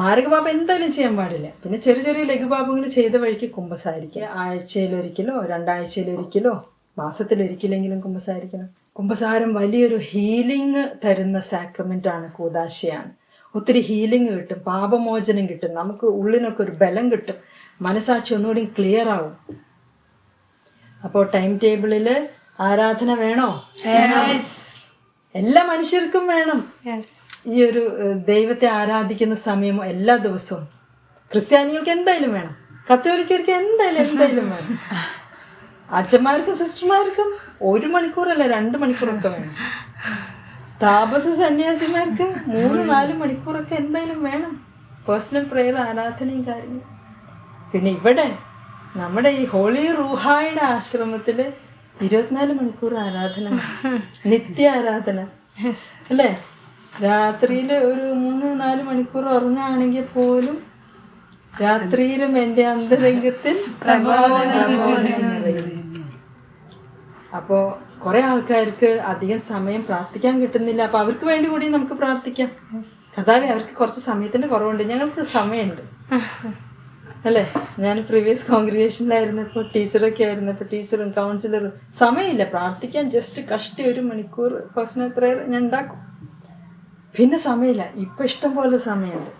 മാരകപാപം എന്തായാലും ചെയ്യാൻ പാടില്ല. പിന്നെ ചെറിയ ചെറിയ ലഘുപാപങ്ങൾ ചെയ്ത വഴിക്ക് കുമ്പസാരിക്കുക ആഴ്ചയിലൊരിക്കലോ രണ്ടാഴ്ചയിലൊരിക്കലോ മാസത്തിലൊരിക്കലെങ്കിലും കുമ്പസാരിക്കണം. കുമ്പസാരം വലിയൊരു ഹീലിംഗ് തരുന്ന സാക്രമെന്റ് ആണ് കൂതാശയാണ് ഒത്തിരി ഹീലിംഗ് കിട്ടും പാപമോചനം കിട്ടും നമുക്ക് ഉള്ളിനൊക്കെ ഒരു ബലം കിട്ടും മനസാക്ഷി ഒന്നുകൂടി ക്ലിയർ ആവും. അപ്പോൾ ടൈം ടേബിളിൽ ആരാധന വേണോ? എല്ലാ മനുഷ്യർക്കും വേണം. ഈ ഒരു ദൈവത്തെ ആരാധിക്കുന്ന സമയം എല്ലാ ദിവസവും. ക്രിസ്ത്യാനികൾക്ക് എന്തായാലും വേണം. കത്തോലിക്കർക്ക് എന്തായാലും എന്തായാലും വേണം. അച്ഛന്മാർക്കും സിസ്റ്റർമാർക്കും ഒരു മണിക്കൂറല്ല രണ്ട് മണിക്കൂറൊക്കെ വേണം. താപസ സന്യാസിമാർക്ക് മൂന്ന് നാല് മണിക്കൂറൊക്കെ എന്തായാലും വേണം. പേഴ്സണൽ പ്രെയർ ആരാധനയും കാര്യങ്ങളും. പിന്നെ ഇവിടെ നമ്മുടെ ഈ ഹോളി റൂഹായുടെ ആശ്രമത്തിൽ ഇരുപത്തിനാല് മണിക്കൂർ ആരാധന. നിത്യ ആരാധന അല്ലേ? രാത്രിയിൽ ഒരു മൂന്ന് നാല് മണിക്കൂർ ഉറങ്ങുകയാണെങ്കിൽ പോലും രാത്രിയിലും എന്റെ അന്തരംഗത്തിൽ അപ്പോൾ കുറെ ആൾക്കാർക്ക് അധികം സമയം പ്രാർത്ഥിക്കാൻ കിട്ടുന്നില്ല. അപ്പൊ അവർക്ക് വേണ്ടി കൂടി നമുക്ക് പ്രാർത്ഥിക്കാം. കഥാവി അവർക്ക് കുറച്ച് സമയത്തിന്റെ കുറവുണ്ട്. ഞങ്ങൾക്ക് സമയമുണ്ട്. അല്ലേ? ഞാൻ പ്രീവിയസ് കോൺഗ്രിഗേഷനിലായിരുന്നപ്പോൾ ടീച്ചറൊക്കെ ആയിരുന്നപ്പോൾ ടീച്ചറും കൗൺസിലറും സമയമില്ല. പ്രാർത്ഥിക്കാൻ ജസ്റ്റ് കഷ്ടി ഒരു മണിക്കൂർ പേഴ്സണൽ പ്രയർ ഞാൻ ഉണ്ടാക്കും. പിന്നെ സമയമില്ല. ഇപ്പം ഇഷ്ടം പോലെ സമയമുണ്ട്.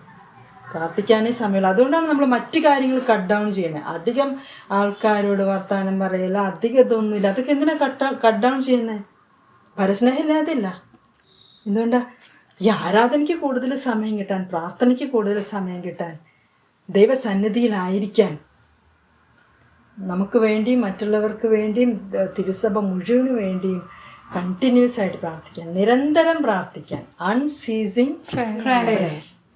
പ്രാർത്ഥിക്കാനേ സമയമുള്ളൂ. അതുകൊണ്ടാണ് നമ്മൾ മറ്റു കാര്യങ്ങൾ കട്ട് ഡൗൺ ചെയ്യുന്നത് അധികം ആൾക്കാരോട് വർത്തമാനം പറയില്ല അധികം ഇതൊന്നുമില്ല. അതൊക്കെ എന്തിനാ കട്ട് കട്ട് ഡൗൺ ചെയ്യുന്നത് പരസ്നേഹം ഇല്ലാതില്ല എന്തുകൊണ്ടാ? ഈ ആരാധനയ്ക്ക് കൂടുതൽ സമയം കിട്ടാൻ പ്രാർത്ഥനയ്ക്ക് കൂടുതൽ സമയം കിട്ടാൻ ദൈവസന്നിധിയിലായിരിക്കാൻ നമുക്ക് വേണ്ടിയും മറ്റുള്ളവർക്ക് വേണ്ടിയും തിരുസഭ മുഴുവൻ വേണ്ടിയും കണ്ടിന്യൂസ് ആയിട്ട് പ്രാർത്ഥിക്കാൻ നിരന്തരം പ്രാർത്ഥിക്കാൻ. അൺസീസിങ്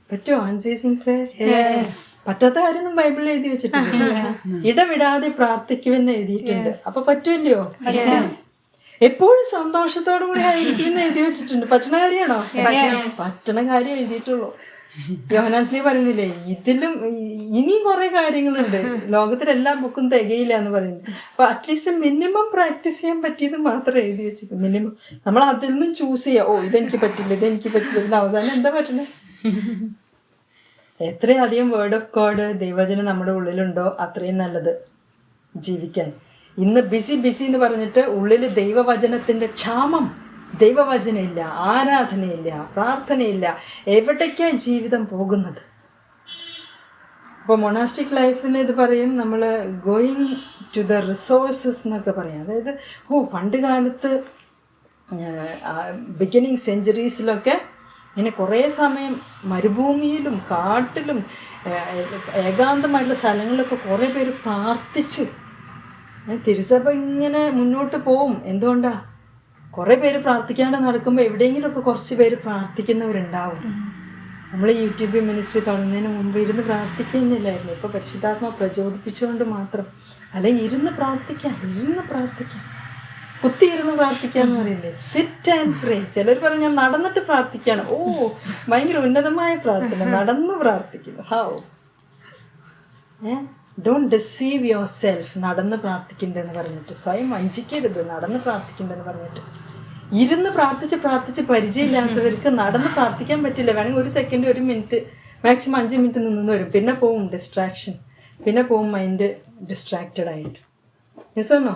പറ്റോ? അൺസീസിങ് പ്രേയർ പറ്റാത്ത കാര്യമൊന്നും ബൈബിളിൽ എഴുതി വെച്ചിട്ടില്ല. ഇടവിടാതെ പ്രാർത്ഥിക്കുമെന്ന് എഴുതിയിട്ടുണ്ട്. അപ്പൊ പറ്റുമല്ലയോ? എപ്പോഴും സന്തോഷത്തോടു കൂടി ആയിരിക്കുമെന്ന് എഴുതി വെച്ചിട്ടുണ്ട്. പറ്റണ കാര്യമാണോ? പറ്റണ കാര്യം എഴുതിയിട്ടുള്ളൂ. യോഹനാസ്ലി പറയുന്നില്ലേ ഇതിലും ഇനിയും കുറെ കാര്യങ്ങളുണ്ട്. ലോകത്തിൽ ബുക്കും തികയില്ല എന്ന് പറയുന്നു. അപ്പൊ അറ്റ്ലീസ്റ്റ് മിനിമം പ്രാക്ടീസ് ചെയ്യാൻ പറ്റിയത് മാത്രം എഴുതി വെച്ചിട്ട് മിനിമം നമ്മൾ അതിൽ നിന്നും ചൂസ് ചെയ്യാം. ഓ ഇതെനിക്ക് പറ്റില്ല ഇതെനിക്ക് പറ്റില്ല. ഇതിന് അവസാനം എന്താ പറ്റണേ? എത്രയധികം വേർഡ് ഓഫ് ഗോഡ് ദൈവജനം നമ്മുടെ ഉള്ളിലുണ്ടോ അത്രയും നല്ലത് ജീവിക്കാൻ. ഇന്ന് ബിസി ബിസി എന്ന് പറഞ്ഞിട്ട് ഉള്ളിൽ ദൈവവചനത്തിന്റെ ക്ഷാമം ദൈവവചനമില്ല ആരാധനയില്ല പ്രാർത്ഥനയില്ല. എവിടേക്കാ ജീവിതം പോകുന്നത്? അപ്പോൾ മൊണാസ്റ്റിക് ലൈഫിന് ഇത് പറയും നമ്മൾ ഗോയിങ് ടു ദ റിസോഴ്സസ് എന്നൊക്കെ പറയും. അതായത് ഓ പണ്ട് കാലത്ത് ബിഗിനിങ് സെഞ്ചുറീസിലൊക്കെ ഇങ്ങനെ കുറേ സമയം മരുഭൂമിയിലും കാട്ടിലും ഏകാന്തമായിട്ടുള്ള സ്ഥലങ്ങളിലൊക്കെ കുറേ പേര് പ്രാർത്ഥിച്ചു തിരുസഭ ഇങ്ങനെ മുന്നോട്ട് പോവും. എന്തുകൊണ്ടാ? കുറേ പേര് പ്രാർത്ഥിക്കാണ്ട് നടക്കുമ്പോൾ എവിടെയെങ്കിലുമൊക്കെ കുറച്ച് പേര് പ്രാർത്ഥിക്കുന്നവരുണ്ടാവും. നമ്മൾ യൂട്യൂബ് മിനിസ്ട്രി തുടങ്ങുന്നതിന് മുമ്പ് ഇരുന്ന് പ്രാർത്ഥിക്കുന്നില്ലായിരുന്നു. ഇപ്പോൾ പരിശുദ്ധാത്മ പ്രചോദിപ്പിച്ചുകൊണ്ട് മാത്രം. അല്ലെങ്കിൽ ഇരുന്ന് പ്രാർത്ഥിക്കാം ഇരുന്ന് പ്രാർത്ഥിക്കാം. കുത്തിയിരുന്ന് പ്രാർത്ഥിക്കാന്ന് പറയുന്നത് സിറ്റ് ആൻഡ് പ്രേ ചിലർ ഞാൻ നടന്നിട്ട് പ്രാർത്ഥിക്കാണ് ഓ ഭയങ്കര ഉന്നതമായ പ്രാർത്ഥന. നടന്ന് പ്രാർത്ഥിക്കുന്നു. ഹാ. ഏ ഡോണ്ട് ഡിസീവ് യുവർ സെൽഫ് നടന്ന് പ്രാർത്ഥിക്കണ്ടെന്ന് പറഞ്ഞിട്ട്. സ്വയം വഞ്ചിക്കരുത്. നടന്ന് പ്രാർത്ഥിക്കണ്ടെന്ന് പറഞ്ഞിട്ട്. ഇരുന്ന് പ്രാർത്ഥിച്ച് പ്രാർത്ഥിച്ച് പരിചയമില്ലാത്തവർക്ക് നടന്ന് പ്രാർത്ഥിക്കാൻ പറ്റില്ല. വേണമെങ്കിൽ ഒരു സെക്കൻഡ് ഒരു മിനിറ്റ് മാക്സിമം അഞ്ച് മിനിറ്റ് നിന്ന് വരും. പിന്നെ പോവും ഡിസ്ട്രാക്ഷൻ പിന്നെ പോവും മൈൻഡ് ഡിസ്ട്രാക്റ്റഡ് ആയിട്ട്. മിസ്സാണോ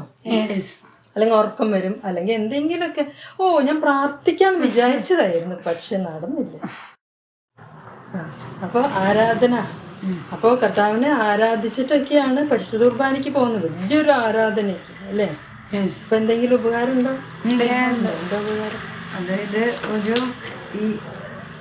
അല്ലെങ്കിൽ ഉറക്കം വരും. അല്ലെങ്കിൽ എന്തെങ്കിലുമൊക്കെ ഓ ഞാൻ പ്രാർത്ഥിക്കാന്ന് വിചാരിച്ചതായിരുന്നു പക്ഷെ നടന്നില്ല. അപ്പൊ ആരാധന അപ്പൊ കർത്താവിനെ ആരാധിച്ചിട്ടൊക്കെയാണ് പരിശുദ്ധ കുർബാനയ്ക്ക് പോകുന്നത്? വലിയൊരു ആരാധനയ്ക്ക് അല്ലേ? ഇപ്പൊ എന്തെങ്കിലും ഉപകാരം ഉണ്ടോ ഉപകാരം? അതായത് ഒരു ഈ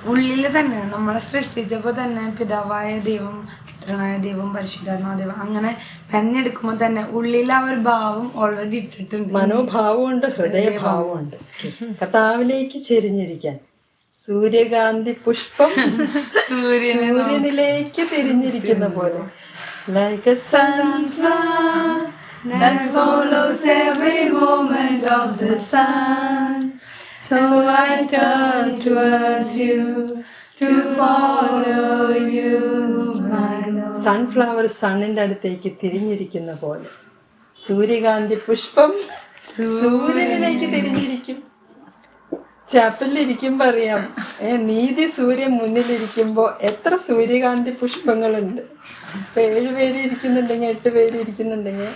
ഉള്ളിൽ തന്നെ നമ്മളെ സൃഷ്ടിച്ചപ്പോ തന്നെ പിതാവായ ദൈവം പുത്രനായ ദൈവം പരിശുദ്ധാത്മാ ദൈവം അങ്ങനെ പെണ്ണെടുക്കുമ്പോ തന്നെ ഉള്ളിൽ ആ ഒരു ഭാവം ഓൾറെഡി ഇട്ടിട്ടുണ്ട്. മനോഭാവമുണ്ട് ഹൃദയഭാവമുണ്ട്. കർത്താവിലേക്ക് ചെരിഞ്ഞിരിക്കാൻ. സൂര്യകാന്തി പുഷ്പം സൂര്യനിലേക്ക് തിരിഞ്ഞിരിക്കുന്ന പോലെ like that follows every moment of the sun. So I turn towards you to follow you, my Lord. Sunflower സണ്ണിന്റെ അടുത്തേക്ക് തിരിഞ്ഞിരിക്കുന്ന പോലെ സൂര്യകാന്തി പുഷ്പം സൂര്യനിലേക്ക് തിരിഞ്ഞിരിക്കും ചാപ്പലിരിക്കുമ്പോ പറയാം. ഏ, നീതി സൂര്യൻ മുന്നിലിരിക്കുമ്പോ എത്ര സൂര്യകാന്തി പുഷ്പങ്ങളുണ്ട്? ഇപ്പൊ ഏഴുപേര് ഇരിക്കുന്നുണ്ടെങ്കിൽ എട്ട് പേര് ഇരിക്കുന്നുണ്ടെങ്കിൽ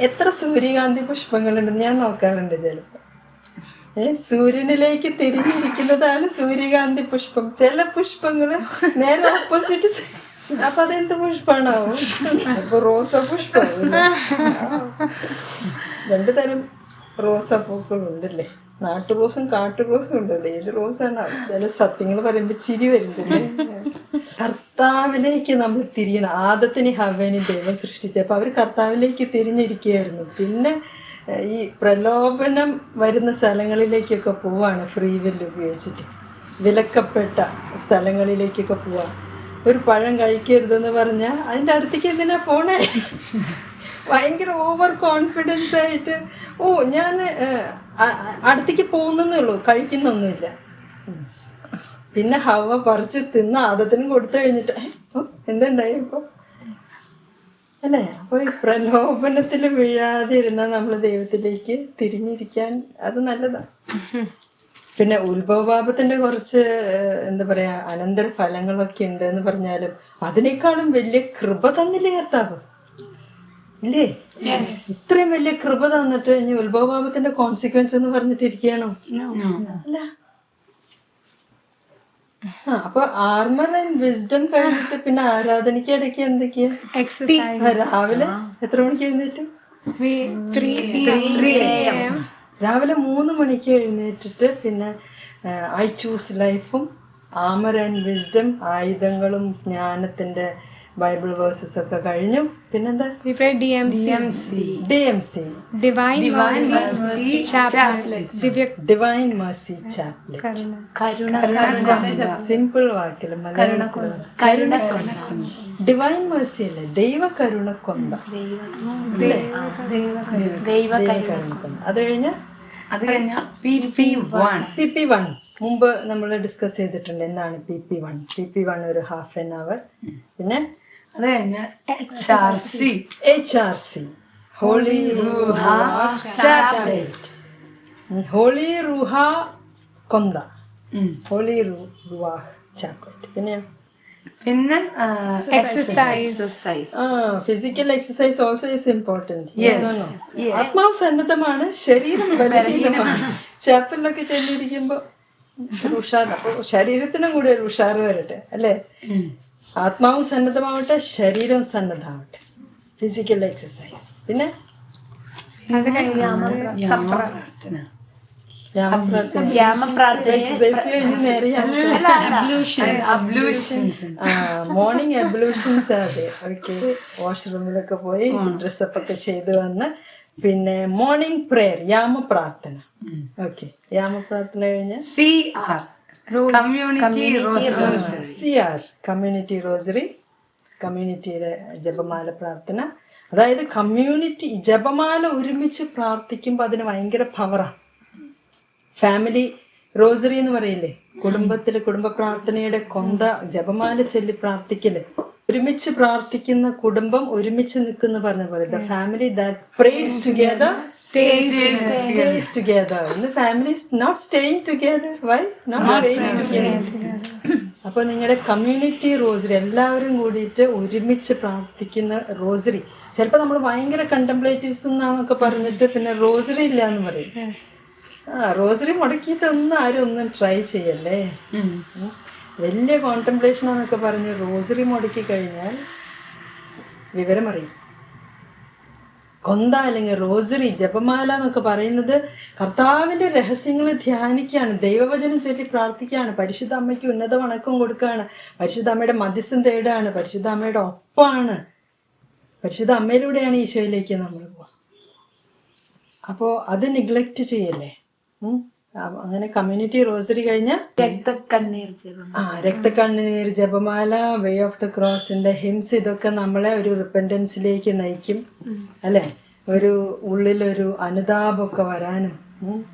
എത്ര സൂര്യകാന്തി പുഷ്പങ്ങളുണ്ട് ഞാൻ നോക്കാറുണ്ട് ചിലപ്പോ. ഏ സൂര്യനിലേക്ക് തിരിഞ്ഞിരിക്കുന്നതാണ് സൂര്യകാന്തി പുഷ്പം. ചില പുഷ്പങ്ങൾ നേരെ ഓപ്പോസിറ്റ് അപ്പൊ അതെന്ത് പുഷ്പാണാവും? അപ്പൊ റോസ പുഷ്പം. രണ്ടു തരം റോസാപ്പൂക്കളുണ്ടല്ലേ നാട്ടു റോസും കാട്ടു റോസും ഉണ്ടല്ലോ ഏത് റോസാണ് ചില സത്യങ്ങൾ പറയുമ്പോ ചിരി വരുന്നില്ലേ കർത്താവിലേക്ക് നമ്മൾ തിരിയണം. ആദത്തിന് ഹവേനും ദൈവം സൃഷ്ടിച്ചപ്പോൾ അവർ കർത്താവിലേക്ക് തിരിഞ്ഞിരിക്കുകയായിരുന്നു. പിന്നെ ഈ പ്രലോഭനം വരുന്ന സ്ഥലങ്ങളിലേക്കൊക്കെ പോവാണ് ഫ്രീ വില്ല് ഉപയോഗിച്ചിട്ട്. വിലക്കപ്പെട്ട സ്ഥലങ്ങളിലേക്കൊക്കെ പോവാ ഒരു പഴം കഴിക്കരുതെന്ന് പറഞ്ഞാൽ അതിന്റെ അടുത്തേക്ക് എന്തിനാ പോണേ? ഭയങ്കര ഓവർ കോൺഫിഡൻസ് ആയിട്ട് ഓ ഞാൻ അടുത്തേക്ക് പോകുന്നേ ഉള്ളൂ കഴിക്കുന്നൊന്നുമില്ല. പിന്നെ ഹവ പറിച്ച് തിന്ന ആദത്തിനും കൊടുത്തു കഴിഞ്ഞിട്ട് "ഏ, ഓ, എന്തുണ്ടായി ഇപ്പൊ? അല്ലേ? അപ്പൊ ഈ പ്രലോഭനത്തിൽ വീഴാതെ നമ്മൾ ദൈവത്തിലേക്ക് തിരിഞ്ഞിരിക്കാൻ അത് നല്ലതാ. പിന്നെ ഉത്ഭവപാപത്തിന്റെ കുറച്ച് എന്താ പറയാ അനന്തര ഫലങ്ങളൊക്കെ ഉണ്ട് എന്ന് പറഞ്ഞാലും അതിനേക്കാളും വലിയ കൃപ തന്നില്ലേ കർത്താവ്? ഇല്ലേ? ഇത്രയും വലിയ കൃപ തന്നിട്ട് ഇനി ഉത്ഭവപാപത്തിന്റെ കോൺസിക്വൻസ് എന്ന് പറഞ്ഞിട്ട് ഇരിക്കുകയാണോ അല്ല. അപ്പൊ ആർമർ ആൻഡ് വിസ്ഡം കഴിഞ്ഞിട്ട് പിന്നെ ആരാധനയ്ക്ക് ഇടയ്ക്ക് എന്തൊക്കെയാ? രാവിലെ എത്ര മണിക്ക് എഴുന്നേറ്റും? രാവിലെ മൂന്ന് മണിക്ക് എഴുന്നേറ്റിട്ട് പിന്നെ ഐ ചൂസ് ലൈഫും ആമർ ആൻഡ് വിസ്ഡം ആയുധങ്ങളും ജ്ഞാനത്തിന്റെ ബൈബിൾ വേഴ്സസ് ഒക്കെ കഴിഞ്ഞു. പിന്നെന്താ? We pray DMC, D M C Divine, Mercy, Chaplet, ദിവ്യ ഡിവൈൻ മേഴ്സി ചാപ്ലറ്റ് സിമ്പിൾ വാക്കിൽ ഡിവൈൻ മേഴ്സി അല്ലേ? ദൈവ കരുണ കൊന്ത ദൈവ കരുണ. അത് കഴിഞ്ഞ? അത് കഴിഞ്ഞാൽ P P one P P one മുമ്പ് നമ്മൾ ഡിസ്കസ് ചെയ്തിട്ടുണ്ട് എന്താണ് P P one P P one ഒരു ഹാഫ് ആൻ അവർ പിന്നെ അത് കഴിഞ്ഞാൽ H R C H R C holy റൂഹ ഹോളി റൂഹ കൊന്ത. ഹോളി റുവാഹ് ചാപ്ലറ്റ് പിന്നെ പിന്നെ exercise, ആ physical exercise also is important ആത്മാവ് സന്നദ്ധമാണ് ശരീരം ബലഹീനമാണ്. ചാപ്പലിലൊക്കെ ചെല്ലിരിക്കുമ്പോ ഒരു ഉഷാർ ശരീരത്തിനും കൂടി ഒരു ഉഷാറ് വരട്ടെ അല്ലേ? ആത്മാവും സന്നദ്ധമാവട്ടെ ശരീരവും സന്നദ്ധമാവട്ടെ ഫിസിക്കൽ എക്സസൈസ് പിന്നെ മോർണിംഗ് അബ്ലൂഷൻസ് അതെ. ഓക്കെ വാഷ്റൂമിലൊക്കെ പോയി ഡ്രസ്സപ്പ് ഒക്കെ ചെയ്തു വന്ന് പിന്നെ മോർണിംഗ് പ്രെയർ യാമ പ്രാർത്ഥന ഓക്കെ യാമ പ്രാർത്ഥന കഴിഞ്ഞ് C R community C R community rosary കമ്മ്യൂണിറ്റിയുടെ ജപമാല പ്രാർത്ഥന. അതായത് കമ്മ്യൂണിറ്റി ജപമാല ഒരുമിച്ച് പ്രാർത്ഥിക്കുമ്പോൾ അതിന് ഭയങ്കര പവറാണ് ഫാമിലി റോസറി എന്ന് പറയില്ലേ? കുടുംബത്തിലെ കുടുംബ പ്രാർത്ഥനയുടെ കൊന്ത ജപമാല ചൊല്ലി പ്രാർത്ഥിക്കൽ. ഒരുമിച്ച് പ്രാർത്ഥിക്കുന്ന കുടുംബം ഒരുമിച്ച് നിൽക്കുന്ന പറഞ്ഞ പോലെ the family that prays together stays together ഇന്ന് family not staying together why not അപ്പൊ നിങ്ങളുടെ കമ്മ്യൂണിറ്റി റോസറി എല്ലാവരും കൂടിയിട്ട് ഒരുമിച്ച് പ്രാർത്ഥിക്കുന്ന റോസറി ചിലപ്പോൾ നമ്മൾ ഭയങ്കര കണ്ടംപ്ലേറ്റീവ്സ് എന്നാന്നൊക്കെ പറഞ്ഞിട്ട് പിന്നെ റോസറി ഇല്ല എന്ന് പറയും ആ റോസറി മുടക്കിയിട്ടൊന്നും ആരും ഒന്നും ട്രൈ ചെയ്യല്ലേ. വലിയ കോൺടംപ്ലേഷൻ എന്നൊക്കെ പറഞ്ഞ് റോസറി മുടക്കി കഴിഞ്ഞാൽ വിവരമറിയും. കൊന്ത അല്ലെങ്കിൽ റോസറി ജപമാല എന്നൊക്കെ പറയുന്നത് കർത്താവിന്റെ രഹസ്യങ്ങൾ ധ്യാനിക്കുകയാണ്. ദൈവവചനം ചൊല്ലി പ്രാർത്ഥിക്കുകയാണ്. പരിശുദ്ധ അമ്മയ്ക്ക് ഉന്നത വണക്കം കൊടുക്കുകയാണ്. പരിശുദ്ധ അമ്മയുടെ മധ്യസ്ഥം തേടാണ് പരിശുദ്ധ അമ്മയുടെ ഒപ്പാണ്. പരിശുദ്ധ അമ്മയിലൂടെയാണ് ഈശോയിലേക്ക് നമ്മൾ പോകുന്നത് അപ്പോൾ അത് നെഗ്ലക്റ്റ് ചെയ്യല്ലേ? അങ്ങനെ കമ്മ്യൂണിറ്റി റോസറി കഴിഞ്ഞ ആ രക്തക്കണ്ണീർ ജപമാല വേ ഓഫ് ദ ക്രോസിന്റെ ഹിംസ് ഇതൊക്കെ നമ്മളെ ഒരു റിപ്പൻഡൻസിലേക്ക് നയിക്കും. അല്ലെ? ഒരു ഉള്ളിലൊരു അനുതാപമൊക്കെ വരാനും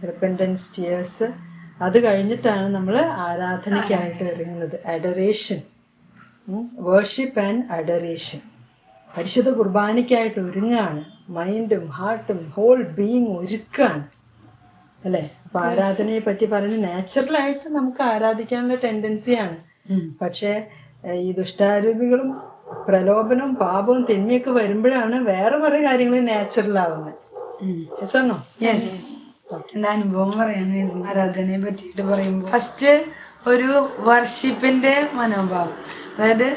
റിപ്പൻഡൻസ് ടിയേഴ്സ് അത് കഴിഞ്ഞിട്ടാണ് നമ്മൾ ആരാധനയ്ക്കായിട്ട് ഇറങ്ങുന്നത്. അഡറേഷൻ വേർഷിപ്പ് ആൻഡ് അഡറേഷൻ പരിശുദ്ധ കുർബാനയ്ക്കായിട്ട് ഒരുങ്ങാണ്. മൈൻഡും ഹാർട്ടും ഹോൾ ബീയിങ് ഒരുക്കാണ്. അല്ലേ? അപ്പൊ ആരാധനയെ പറ്റി പറഞ്ഞ് നാച്ചുറലായിട്ട് നമുക്ക് ആരാധിക്കാനുള്ള ടെൻഡൻസിയാണ് പക്ഷേ ഈ ദുഷ്ടാരൂപികളും പ്രലോഭനവും പാപവും തിന്മയൊക്കെ വരുമ്പോഴാണ് വേറെ കുറെ കാര്യങ്ങൾ നാച്ചുറൽ ആവുന്നത് യെസ് യെസ് എന്റെ അനുഭവം പറയാൻ ആരാധനയെ പറ്റിയിട്ട് പറയുമ്പോൾ ഫസ്റ്റ് ഒരു വർഷിപ്പിന്റെ മനോഭാവം. അതായത്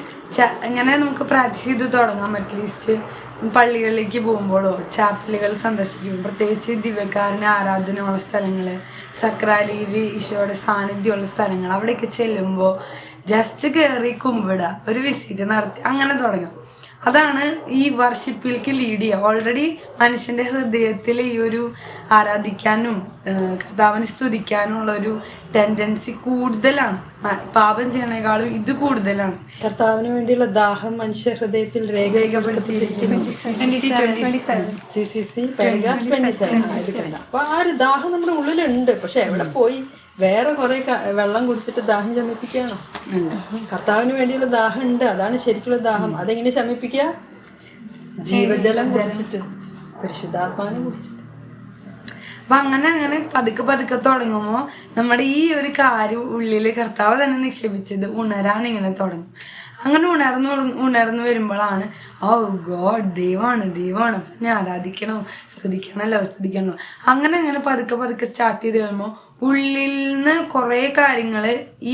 ഇങ്ങനെ നമുക്ക് പ്രാക്ടീസ് ചെയ്ത് തുടങ്ങാം അറ്റ്ലീസ്റ്റ് പള്ളികളിലേക്ക് പോകുമ്പോഴോ ചാപ്പലുകൾ സന്ദർശിക്കുമ്പോൾ പ്രത്യേകിച്ച് ദിവ്യക്കാരന് ആരാധനയുള്ള സ്ഥലങ്ങൾ സക്രാലിയിൽ ഈശോയുടെ സാന്നിധ്യമുള്ള സ്ഥലങ്ങൾ അവിടെയൊക്കെ ചെല്ലുമ്പോൾ ജസ്റ്റ് കയറി കുമ്പിടുക ഒരു വിസിറ്റ് നടത്തി അങ്ങനെ തുടങ്ങാം. അതാണ് ഈ വർഷിപ്പിലേക്ക് ലീഡ് ചെയ്യുക. ഓൾറെഡി മനുഷ്യന്റെ ഹൃദയത്തിൽ ഈ ഒരു ആരാധിക്കാനും കർത്താവിനെ സ്തുതിക്കാനും ഉള്ള ഒരു ടെൻഡൻസി കൂടുതലാണ്. പാപം ചെയ്യണേക്കാളും ഇത് കൂടുതലാണ്. കർത്താവിന് വേണ്ടിയുള്ള ദാഹം മനുഷ്യ ഹൃദയത്തിൽ രേഖപ്പെടുത്തിയിരിക്കുന്നു. അപ്പൊ ആ ഒരു ദാഹം നമ്മുടെ ഉള്ളിലുണ്ട്. പക്ഷെ എവിടെ പോയി? വേറെ കുറെ വെള്ളം കുടിച്ചിട്ട് ദാഹം ശമിപ്പിക്കുകയാണോ. കർത്താവിന് വേണ്ടിയുള്ള ദാഹം ഉണ്ട് അതാണ് ശരിക്കുള്ള ദാഹം. അതെങ്ങനെ ശമിപ്പിക്കുക? ജീവജലം കുടിച്ചിട്ട് പരിശുദ്ധാത്മാവിനെ കുടിച്ചിട്ട്. അപ്പൊ അങ്ങനെ അങ്ങനെ പതുക്കെ പതുക്കെ തുടങ്ങുമ്പോ നമ്മുടെ ഈ ഒരു കാര്യം ഉള്ളിൽ കർത്താവ് തന്നെ നിക്ഷേപിച്ചത് ഉണരാൻ ഇങ്ങനെ തുടങ്ങും. അങ്ങനെ ഉണർന്നു ഉണർന്നു വരുമ്പോഴാണ് ഓ ഗോഡ് ദൈവമാണ് ദൈവമാണ്. ഞാൻ ആരാധിക്കണം സ്തുതിക്കണമല്ലോ സ്തുതിക്കണം അങ്ങനെ അങ്ങനെ പതുക്കെ പതുക്കെ സ്റ്റാർട്ട് ചെയ്ത് കഴിയുമ്പോൾ ഉള്ളിൽ നിന്ന് കുറേ കാര്യങ്ങൾ ഈ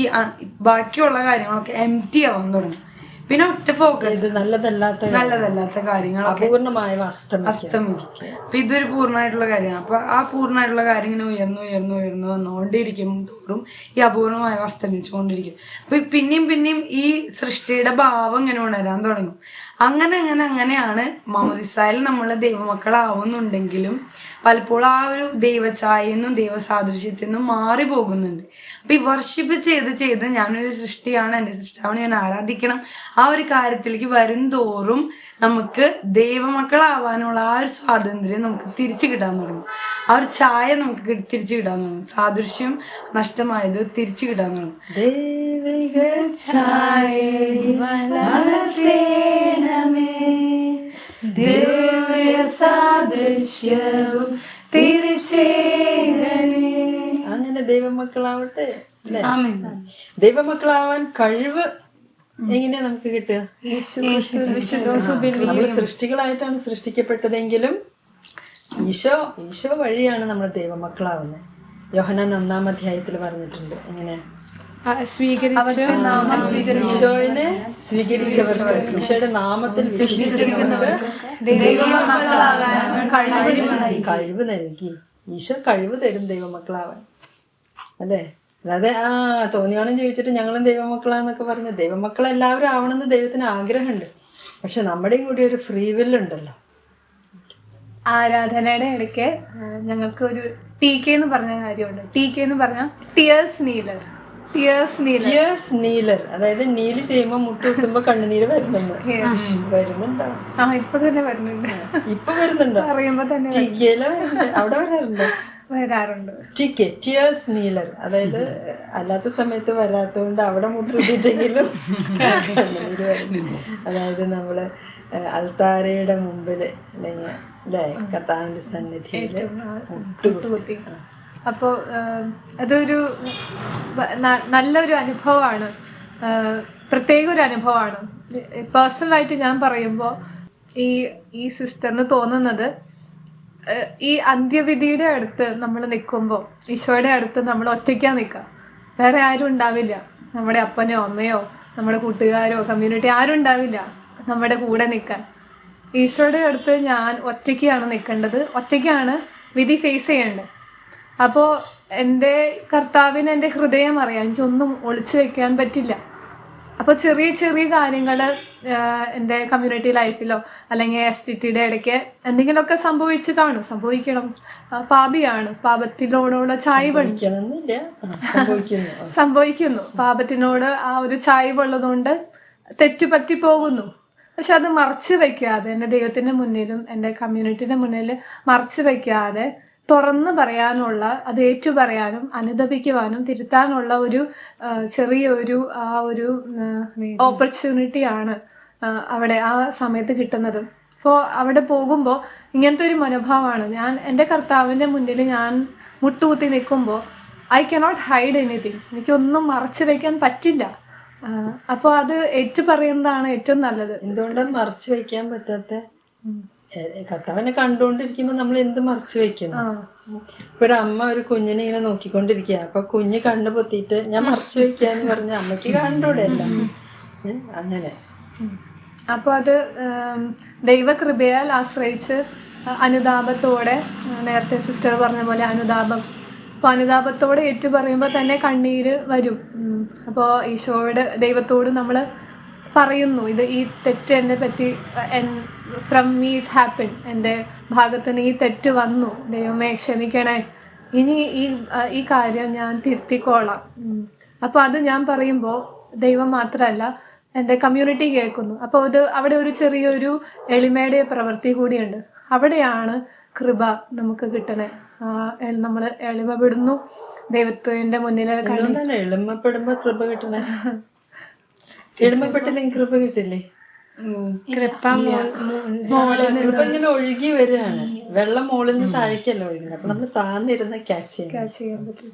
ബാക്കിയുള്ള കാര്യങ്ങളൊക്കെ എം ടി ആവാൻ തുടങ്ങും. പിന്നെ ഒറ്റ ഫോക്കസ് നല്ലതല്ലാത്ത നല്ലതല്ലാത്ത കാര്യങ്ങളൊക്കെ. അപൂർണമായ അസ്തമിക്കുക അസ്തമിക്കും അപ്പൊ ഇതൊരു പൂർണമായിട്ടുള്ള കാര്യമാണ്. അപ്പൊ ആ പൂർണമായിട്ടുള്ള കാര്യം ഇങ്ങനെ ഉയർന്നു ഉയർന്നു ഉയർന്നു വന്നുകൊണ്ടിരിക്കും തോറും ഈ അപൂർണമായ അസ്തമിച്ചുകൊണ്ടിരിക്കും അപ്പൊ പിന്നെയും പിന്നെയും ഈ സൃഷ്ടിയുടെ ഭാവം ഇങ്ങനെ ഉണരാൻ തുടങ്ങും. അങ്ങനെ അങ്ങനെ അങ്ങനെയാണ് മൗദിസായിൽ നമ്മൾ ദൈവമക്കളാവുന്നുണ്ടെങ്കിലും പലപ്പോഴും ആ ഒരു ദൈവഛായെന്നും ദൈവസാദൃശ്യത്തിൽ നിന്നും മാറി പോകുന്നുണ്ട്. അപ്പൊ ഈ വർഷിപ്പ് ചെയ്ത് ചെയ്ത് ഞാനൊരു സൃഷ്ടിയാണ് എന്റെ സൃഷ്ടാവിനെ ഞാൻ ആരാധിക്കണം ആ ഒരു കാര്യത്തിലേക്ക് വരും തോറും നമുക്ക് ദൈവമക്കളാവാനുള്ള ആ ഒരു സ്വാതന്ത്ര്യം നമുക്ക് തിരിച്ചു കിട്ടാൻ തുടങ്ങും. ആ ഒരു ചായ നമുക്ക് തിരിച്ചു കിട്ടാൻ തുടങ്ങും. സാദൃശ്യം നഷ്ടമായത് തിരിച്ചു കിട്ടാൻ തുടങ്ങും. സാദൃശ്യവും അങ്ങനെ ദൈവമക്കളാവട്ടെ. ദൈവമക്കളാവാൻ കഴിവ് എങ്ങനെയാ നമുക്ക് കിട്ടുക? നമ്മൾ സൃഷ്ടികളായിട്ടാണ് സൃഷ്ടിക്കപ്പെട്ടതെങ്കിലും ഈശോ ഈശോ വഴിയാണ് നമ്മൾ ദൈവമക്കളാവുന്നത്. യോഹനാൻ ഒന്നാം അധ്യായത്തിൽ പറഞ്ഞിട്ടുണ്ട്. എങ്ങനെ സ്വീകരിച്ചവർക്ക് ഈശോയുടെ നാമത്തിൽ വിശ്വസിക്കുന്നവർക്ക് കഴിവ് നൽകി. ഈശോ കഴിവ് തരും ദൈവമക്കളാവാൻ. അല്ലേ? അല്ലാതെ ആ തോന്നിയാണെന്ന് ചോദിച്ചിട്ട് ഞങ്ങളും ദൈവമക്കളാന്നൊക്കെ പറഞ്ഞു ദൈവമക്കൾ എല്ലാവരും ആവണമെന്ന് ദൈവത്തിന് ആഗ്രഹമുണ്ട്. പക്ഷെ നമ്മുടെയും കൂടി ഒരു ഫ്രീ വില്ലുണ്ടല്ലോ ആരാധനയുടെ ഇടയ്ക്ക് ഞങ്ങൾക്ക് ഒരു ടി കെ എന്ന് പറഞ്ഞ കാര്യമുണ്ട്. ടി കെ എന്ന് പറഞ്ഞ ടിയേഴ്സ് നീലർ. ടിയേഴ്സ് നീലർ അതായത് നീൽ ചെയ്യുമ്പോ മുട്ടുകുത്തുമ്പോ കണ്ണുനീര് വരുന്നുണ്ട്. വരുന്നുണ്ടോ. ആ ഇപ്പൊ തന്നെ വരുന്നുണ്ട്. ഇപ്പൊ വരുന്നുണ്ടോ. പറയുമ്പോ തന്നെ അവിടെ വരാറുണ്ടോ? വരാറുണ്ട്. ടിക്കെ ടിയേഴ്സ് നീലർ അതായത് അല്ലാത്ത സമയത്ത് വരാത്തതുകൊണ്ട് അവിടെ മുട്ടിട്ടെങ്കിലും അതായത് നമ്മൾ അൽത്താരയുടെ മുമ്പിൽ അല്ലെങ്കിൽ അല്ലെ കർത്താവിന്റെ സന്നിധിയിൽ മുട്ടുകുത്തി കുത്തി. അപ്പോൾ അതൊരു നല്ലൊരു അനുഭവമാണ് പ്രത്യേക ഒരു അനുഭവമാണ് പേഴ്സണലായിട്ട് ഞാൻ പറയുമ്പോൾ ഈ ഈ സിസ്റ്ററിന് തോന്നുന്നത് ഈ അന്ത്യവിധിയുടെ അടുത്ത് നമ്മൾ നിൽക്കുമ്പോൾ ഈശോയുടെ അടുത്ത് നമ്മൾ ഒറ്റയ്ക്കാ നിൽക്കുക വേറെ ആരും ഉണ്ടാവില്ല. നമ്മുടെ അപ്പനോ അമ്മയോ നമ്മുടെ കൂട്ടുകാരോ കമ്മ്യൂണിറ്റി ആരും ഉണ്ടാവില്ല നമ്മുടെ കൂടെ നിൽക്കാൻ ഈശോയുടെ അടുത്ത് ഞാൻ ഒറ്റയ്ക്കാണ് നിൽക്കേണ്ടത് ഒറ്റയ്ക്കാണ് വിധി ഫേസ് ചെയ്യേണ്ടത്. അപ്പോൾ എന്റെ കർത്താവിന് എന്റെ ഹൃദയം അറിയാം. എനിക്കൊന്നും ഒളിച്ചു വെക്കാൻ പറ്റില്ല. അപ്പോൾ ചെറിയ ചെറിയ കാര്യങ്ങൾ എന്റെ കമ്മ്യൂണിറ്റി ലൈഫിലോ അല്ലെങ്കിൽ എസ് ടി ടിയുടെ ഇടയ്ക്ക് എന്തെങ്കിലുമൊക്കെ സംഭവിച്ചു കാണും. സംഭവിക്കണം. പാപിയാണ്. പാപത്തിനോടുള്ള ചായ്വുണ്ട് സംഭവിക്കുന്നു. പാപത്തിനോട് ആ ഒരു ചായ്വുള്ളതുകൊണ്ട് തെറ്റുപറ്റി പോകുന്നു. പക്ഷെ അത് മറച്ചു വെക്കാതെ എന്റെ ദൈവത്തിന്റെ മുന്നിലും എന്റെ കമ്മ്യൂണിറ്റിയുടെ മുന്നിൽ മറച്ചു വെക്കാതെ തുറന്നു പറയാനുള്ള അത് ഏറ്റു പറയാനും അനുദപിക്കുവാനും തിരുത്താനുള്ള ഒരു ചെറിയ ചെറിയൊരു ആ ഒരു ഓപ്പർച്യൂണിറ്റിയാണ് അവിടെ ആ സമയത്ത് കിട്ടുന്നത്. അപ്പോൾ അവിടെ പോകുമ്പോൾ ഇങ്ങനത്തെ ഒരു മനോഭാവമാണ്. ഞാൻ എന്റെ കർത്താവിന്റെ മുന്നിൽ ഞാൻ മുട്ടുകുത്തി നിൽക്കുമ്പോൾ ഐ കനോട്ട് ഹൈഡ് എനിത്തിങ് എനിക്കൊന്നും മറച്ചു വെക്കാൻ പറ്റില്ല. അപ്പോൾ അത് ഏറ്റു പറയുന്നതാണ് ഏറ്റവും നല്ലത്. എന്തുകൊണ്ടാണ് മറച്ചു വെക്കാൻ പറ്റാത്ത കർത്താവിനെ കണ്ടുകൊണ്ടിരിക്കുമ്പോ നമ്മൾ എന്ത് മറച്ചു വെക്കുന്നു? ഇപ്പൊ ഒരു അമ്മ ഒരു കുഞ്ഞിനെ ഇങ്ങനെ നോക്കിക്കൊണ്ടിരിക്കുക അപ്പൊ കുഞ്ഞ് കണ്ണു പൊത്തിയിട്ട് ഞാൻ മറച്ചു വെക്കാന്ന് പറഞ്ഞ അമ്മയ്ക്ക് കണ്ടൂടെ അങ്ങനെ. അപ്പൊ അത് ദൈവകൃപയാൽ ആശ്രയിച്ച് അനുതാപത്തോടെ നേരത്തെ സിസ്റ്റർ പറഞ്ഞ പോലെ അനുതാപം. അപ്പോൾ അനുതാപത്തോടെ ഏറ്റു പറയുമ്പോൾ തന്നെ കണ്ണീര് വരും. അപ്പോൾ ഈശോയുടെ ദൈവത്തോട് നമ്മൾ പറയുന്നു ഇത് ഈ തെറ്റ് എന്നെ പറ്റി ഫ്രം മീ ഇറ്റ് ഹാപ്പൻ എന്റെ ഭാഗത്ത് നിന്ന് ഈ തെറ്റ് വന്നു. ദൈവമേ ക്ഷമിക്കണേ. ഇനി ഈ ഈ കാര്യം ഞാൻ തിരുത്തിക്കോളാം. അപ്പോൾ അത് ഞാൻ പറയുമ്പോൾ ദൈവം മാത്രമല്ല എന്റെ കമ്മ്യൂണിറ്റി കേൾക്കുന്നു. അപ്പോൾ ഇത് അവിടെ ഒരു ചെറിയൊരു എളിമയുടെ പ്രവൃത്തി കൂടിയുണ്ട്. അവിടെയാണ് കൃപ നമുക്ക് കിട്ടണേ. നമ്മൾ എളിമപ്പെടുന്നു. ദൈവത്തിന്റെ മുന്നിൽ എളിമപ്പെടുമ്പോ കൃപ കിട്ടണേ. എളിമപ്പെട്ടില്ലെങ്കിൽ കൃപ കിട്ടില്ലേ? കൃപ കൃപ ഇങ്ങനെ ഒഴുകി വരികയാണ്. വെള്ളം മുകളിൽ നിന്ന് താഴേക്കല്ല ഒഴുകുന്നത്. അപ്പൊ നമ്മൾ താന്നിരുന്ന ക്യാച്ച് ചെയ്യണം. ചെയ്യാൻ പറ്റും.